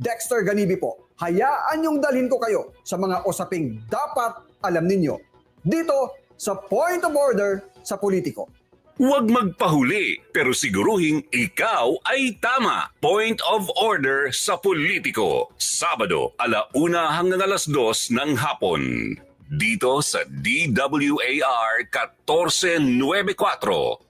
Dexter Ganibi po, hayaan yung dalhin ko kayo sa mga usaping dapat alam ninyo. Dito sa Point of Order sa Politiko. Huwag magpahuli, pero siguruhing ikaw ay tama. Point of Order sa Politiko. Sabado, alauna hanggang alas dos ng hapon. Dito sa DWAR 1494.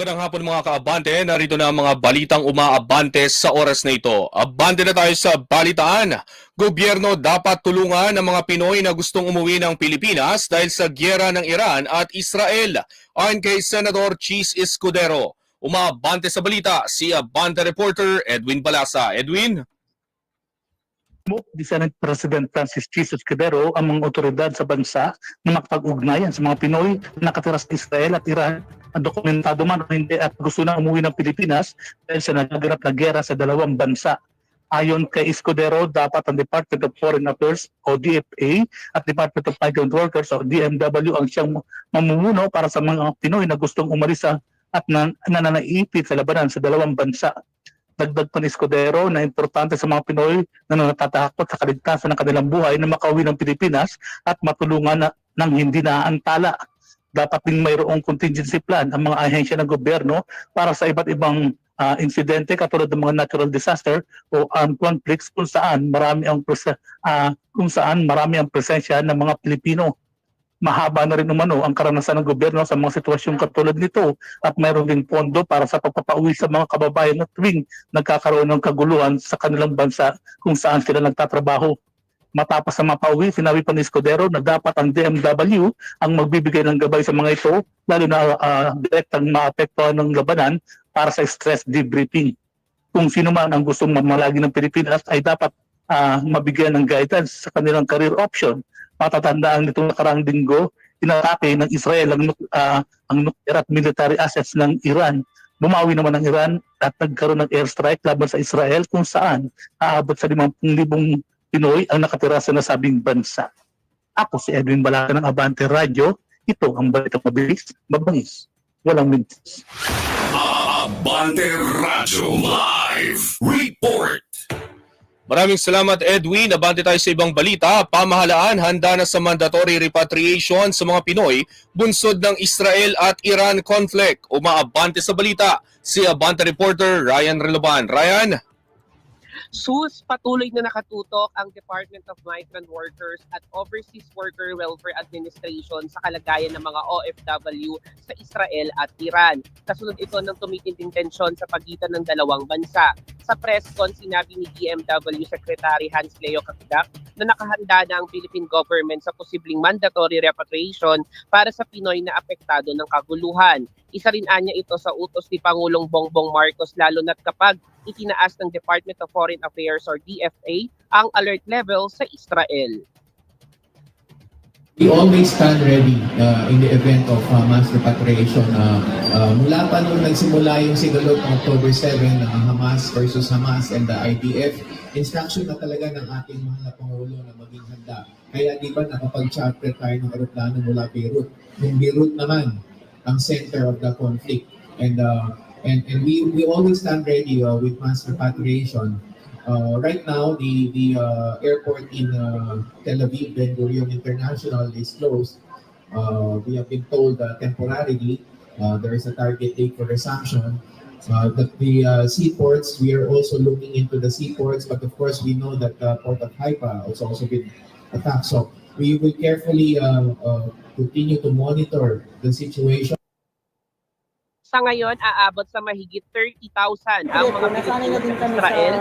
Magandang hapon mga kaabante, narito na ang mga balitang umaabante sa oras na ito. Abante na tayo sa balitaan. Gobyerno dapat tulungan ang mga Pinoy na gustong umuwi ng Pilipinas dahil sa gyera ng Iran at Israel. Ayon kay Senator Cheese Escudero. Umaabante sa balita si Abante reporter Edwin Balasa. Edwin? mo ni Senate President Francis Jesus Escudero ang mga otoridad sa bansa na makapag-ugnayan sa mga Pinoy na nakatira sa Israel at Iran dokumentado man o hindi at gusto na umuwi ng Pilipinas dahil sa nagaganap na gera sa dalawang bansa. Ayon kay Escudero, dapat ang Department of Foreign Affairs o DFA at Department of Migrant Workers o DMW ang siyang mamumuno para sa mga Pinoy na gustong umalis at nan- nananaipit sa labanan sa dalawang bansa dagdag pa ni Escudero na importante sa mga Pinoy na natatakot sa kaligtasan ng kanilang buhay na makauwi ng Pilipinas at matulungan na, ng hindi naaantala. Dapat din mayroong contingency plan ang mga ahensya ng gobyerno para sa iba't ibang ah, insidente katulad ng mga natural disaster o armed conflicts kung saan marami ang ah, kung saan marami ang presensya ng mga Pilipino. Mahaba na rin umano ang karanasan ng gobyerno sa mga sitwasyong katulad nito at mayroon din pondo para sa pagpapauwi sa mga kababayan na tuwing nagkakaroon ng kaguluhan sa kanilang bansa kung saan sila nagtatrabaho. Matapos sa mapauwi, sinabi pa ni Escudero na dapat ang DMW ang magbibigay ng gabay sa mga ito, lalo na uh, direktang maapektuhan ng labanan para sa stress debriefing. Kung sino man ang gustong mamalagi ng Pilipinas ay dapat ah, mabigyan ng guidance sa kanilang career option. Matatandaan nitong nakarang linggo, inatake ng Israel ang, ah, ang nuclear at military assets ng Iran bumawi naman ng Iran at nagkaroon ng airstrike laban sa Israel kung saan aabot sa 50,000 Pinoy ang nakatira sa nasabing bansa. Ako si Edwin Balaka ng Abante Radio. Ito ang balitang mabilis, mabangis, walang mintis. Abante Radyo Live Report. Maraming salamat Edwin. Abante tayo sa ibang balita. Pamahalaan handa na sa mandatory repatriation sa mga Pinoy bunsod ng Israel at Iran conflict. Umaabante sa balita si Abante reporter Ryan Reloban. Ryan? SUS patuloy na nakatutok ang Department of Migrant Workers at Overseas Worker Welfare Administration sa kalagayan ng mga OFW sa Israel at Iran. Kasunod ito ng tumitinding tensyon sa pagitan ng dalawang bansa. Sa press con, sinabi ni DMW Secretary Hans Leo Kakidak na nakahanda na ang Philippine government sa posibleng mandatory repatriation para sa Pinoy na apektado ng kaguluhan. Isa rin anya ito sa utos ni Pangulong Bongbong Marcos lalo na't kapag itinaas ng Department of Foreign Affairs or DFA ang alert level sa Israel. We always stand ready uh, in the event of uh, mass repatriation. Uh, uh, mula pa nung nagsimula yung sigalot ng October 7, ng Hamas versus Hamas and the IDF, instruction na talaga ng ating mahal na Pangulo na maging handa. Kaya di ba nakapag-charter tayo ng aeroplano mula Beirut. Yung Beirut naman, ang center of the conflict. And uh, and and we we always stand ready uh, with mass repatriation. Uh, right now, the the uh, airport in uh, Tel Aviv Ben Gurion International is closed. uh, we have been told uh, temporarily uh, there is a target date for resumption. Uh, the uh, seaports, we are also looking into the seaports, but of course we know that the port of Haifa has also been attacked. So we will carefully uh, uh, continue to monitor the situation. Sa ngayon, aabot sa mahigit 30,000 ang mga Nasanay na din Pilipino sa Israel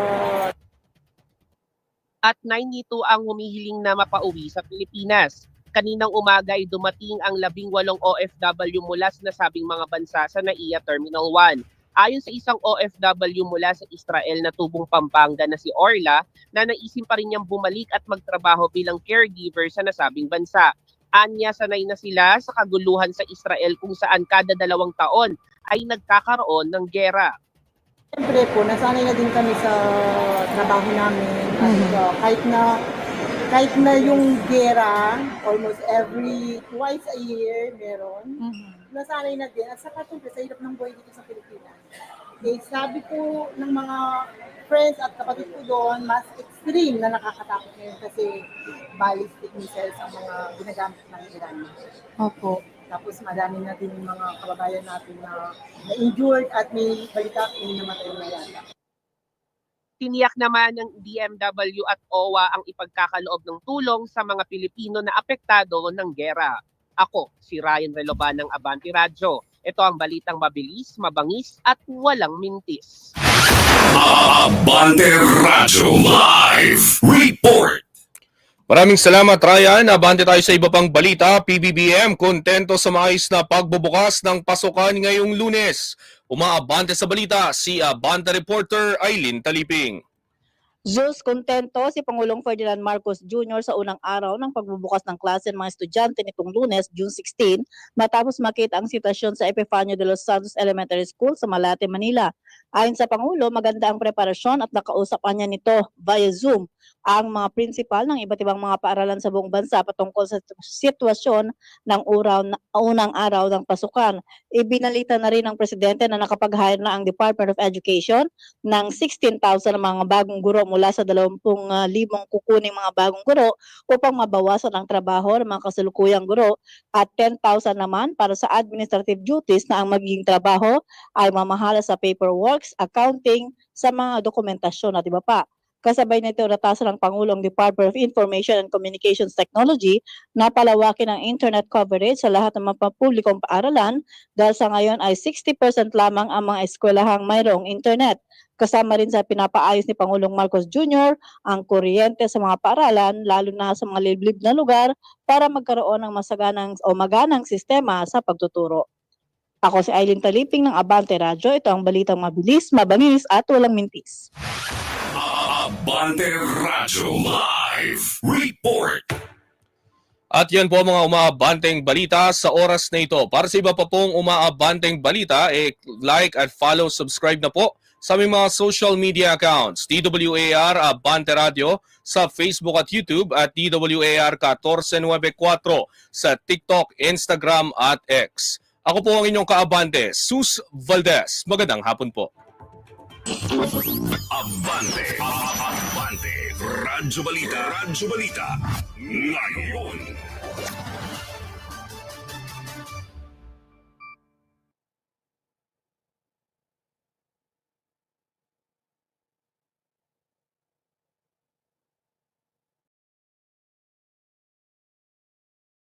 at 92 ang humihiling na mapauwi sa Pilipinas. Kaninang umaga ay dumating ang labing walong OFW mula sa nasabing mga bansa sa NAIA Terminal 1. Ayon sa isang OFW mula sa Israel na tubong Pampanga na si Orla, na naisin pa rin niyang bumalik at magtrabaho bilang caregiver sa nasabing bansa. Anya sanay na sila sa kaguluhan sa Israel kung saan kada dalawang taon ay nagkakaroon ng gera. Siyempre po, nasanay na din kami sa trabaho namin. At uh, kahit na kahit na yung gera, almost every twice a year meron, nasanay na din. At saka siyempre, sa hirap ng buhay dito sa Pilipinas. Eh, sabi ko ng mga friends at kapatid ko doon, mas extreme na nakakatakot ngayon kasi ballistic missiles ang mga ginagamit ng Iran. Opo. Tapos madami na din mga kababayan natin na na-injured at may balita may namatay na yata. Tiniyak naman ng DMW at OWA ang ipagkakaloob ng tulong sa mga Pilipino na apektado ng gera. Ako, si Ryan Reloban ng Abanti Radyo. Ito ang balitang mabilis, mabangis at walang mintis. Abante Radyo Live Report. Maraming salamat Ryan. Abante tayo sa iba pang balita. PBBM kontento sa maayos na pagbubukas ng pasukan ngayong lunes. Umaabante sa balita si Abante reporter Aileen Taliping. Jules kontento si Pangulong Ferdinand Marcos Jr. sa unang araw ng pagbubukas ng klase ng mga estudyante nitong lunes, June 16, matapos makita ang sitwasyon sa Epifanio de los Santos Elementary School sa Malate, Manila. Ayon sa Pangulo, maganda ang preparasyon at nakausap niya nito via Zoom ang mga prinsipal ng iba't ibang mga paaralan sa buong bansa patungkol sa sitwasyon ng uraw, unang araw ng pasukan. Ibinalita na rin ng presidente na nakapag-hire na ang Department of Education ng 16,000 na mga bagong guro mula sa 20,000 kukuning mga bagong guro upang mabawasan ang trabaho ng mga kasalukuyang guro at 10,000 naman para sa administrative duties na ang magiging trabaho ay mamahala sa paperworks, accounting, sa mga dokumentasyon at iba pa. Kasabay nito natasan ng Pangulong Department of Information and Communications Technology na palawakin ang internet coverage sa lahat ng mga publikong paaralan dahil sa ngayon ay 60% lamang ang mga eskwelahang mayroong internet. Kasama rin sa pinapaayos ni Pangulong Marcos Jr. ang kuryente sa mga paaralan lalo na sa mga liblib na lugar para magkaroon ng masaganang o maganang sistema sa pagtuturo. Ako si Aileen Taliping ng Abante Radyo. Ito ang balitang mabilis, mabangis at walang mintis. Abante Radyo Live Report. At yan po mga umaabanteng balita sa oras na ito. Para sa iba pa pong umaabanteng balita, eh, like at follow, subscribe na po sa aming mga social media accounts. DWAR Abante Radio sa Facebook at YouTube at DWAR 1494 sa TikTok, Instagram at X. Ako po ang inyong kaabante, Sus Valdez. Magandang hapon po. Abante. Abante. Radyo Balita. Radyo Balita. Ngayon.